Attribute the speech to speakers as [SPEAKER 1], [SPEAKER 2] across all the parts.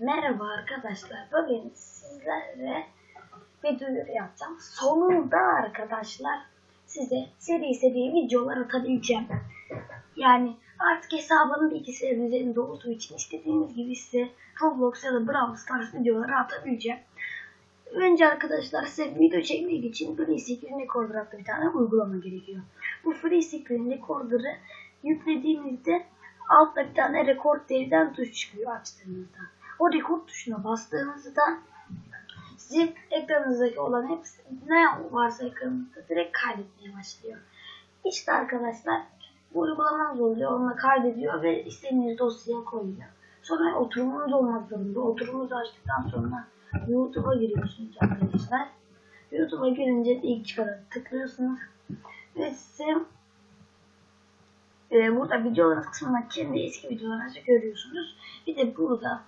[SPEAKER 1] Merhaba arkadaşlar. Bugün sizlerle bir duyuru yapacağım. Sonunda arkadaşlar size seri seri videolar atabileceğim. Yani artık hesabım bilgisayarın üzerinde olduğu için istediğiniz gibi size Roblox ya da Brawl Stars videoları atabileceğim. Önce arkadaşlar size video çekmek için Free Screen Recorder adlı bir tane uygulama gerekiyor. Bu Free Screen Recorder'ı yüklediğinizde altta bir tane rekord devden tuş çıkıyor açtığınızda. O rekord tuşuna bastığınızda sizin ekranınızdaki olan hepsi ne varsa ekranınızda direkt kaydetmeye başlıyor. İşte arkadaşlar bu uygulamanız oluyor. Onunla kaydediyor ve istediğiniz dosyaya koyuyor. Sonra oturumunuz olmak zorunda. Oturumunuzu açtıktan sonra YouTube'a giriyorsunuz arkadaşlar. YouTube'a girince ilk çıkanı tıklıyorsunuz. Ve size e, burada videolar kısmında kendi eski videolarınızı görüyorsunuz. Bir de burada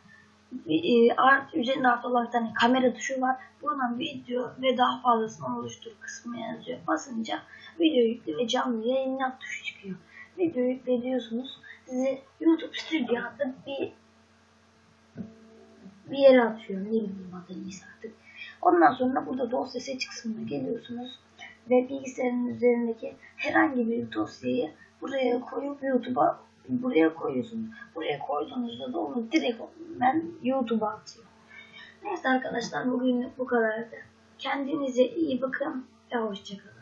[SPEAKER 1] e, art, üzerinde artı bir tane kamera tuşu var. Buradan video ve daha fazlasını oluştur kısmı yazıyor. Basınca video yüklü ve canlı yayınlat tuşu çıkıyor. Video yüklediyorsunuz. Sizi YouTube Studio adlı bir bir yere atıyor. Ne bileyim adı artık. Ondan sonra burada dosya seç kısmına geliyorsunuz. Ve bilgisayarın üzerindeki herhangi bir dosyayı buraya koyup YouTube'a buraya koyuyorsunuz. Buraya koyduğunuzda da onu direkt ben YouTube'a atıyor. Neyse arkadaşlar bugün bu kadardı. Kendinize iyi bakın ve hoşçakalın.